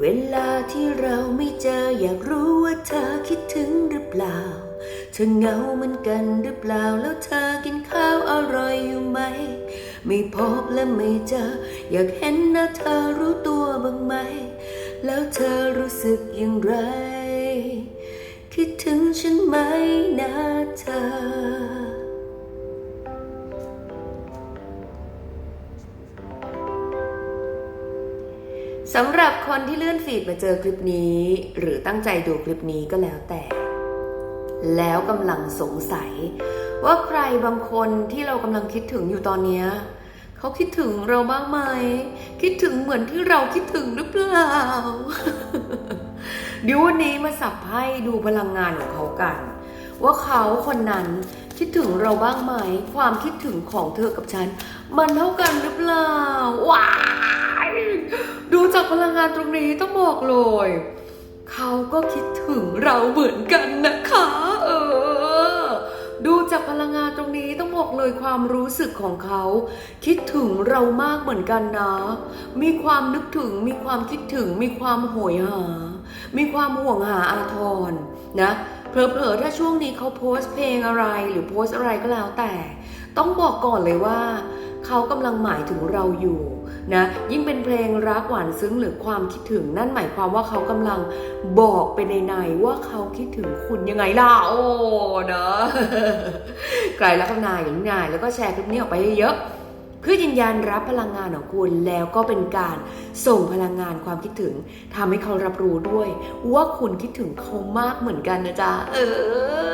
เวลาที่เราไม่เจออยากรู้ว่าเธอคิดถึงหรือเปล่า เธอเหงาเหมือนกันหรือเปล่าแล้วเธอกินข้าวอร่อยอยู่ไหม ไม่พบและไม่เจอ อยากเห็นหน้าเธอรู้ตัวบ้างไหม แล้วเธอรู้สึกอย่างไร คิดถึงฉันไหมนะเธอ สำหรับคนที่เลื่อนฟีดมาเจอคลิปนี้ หรือตั้งใจดูคลิปนี้ก็แล้วแต่ แล้วกำลังสงสัย ว่าใครบางคนที่เรากำลังคิดถึงอยู่ตอนนี้เขาคิดถึงเราบ้างไหม คิดถึงเหมือนที่เราคิดถึงหรือเปล่าเดี๋ยววันนี้มาสับให้ดูพลังงานของเขากัน ว่าเขาคนนั้นคิดถึงเราบ้างไหม ความคิดถึงของเธอกับฉัน มันเท่ากันหรือเปล่าว้าย ลังงานตรงนี้ต้องบอกเลย เขาก็คิดถึงเราเหมือนกันนะคะ เออ ดูจากพลังงานตรงนี้ต้องบอกเลยความรู้สึกของเขา คิดถึงเรามากเหมือนกันนะ มีความนึกถึง มีความคิดถึง มีความโหยหา มีความห่วงหาอาทรนะเผลอๆ ถ้าช่วงนี้เขาโพสต์เพลงอะไรหรือโพสต์อะไรก็แล้วแต่ ต้องบอกก่อนเลยว่า เขากำลังหมายถึงเราอยู่นะยิ่งเป็นเพลงรักหวานซึ้งหรือความคิดถึง นั่นหมายความว่าเขากำลังบอกไปในในๆว่าเขาคิดถึงคุณยังไงล่ะโอ้นะใครรักนายอย่างนายแล้วก็แชร์คลิปนี้ออกไปเยอะๆเพื่อยืนยันรับพลังงานของคุณแล้วก็เป็นการส่งพลังงานความคิดถึงทำให้เขารับรู้ด้วย ว่าคุณคิดถึงเขามากเหมือนกันนะจ๊ะเออ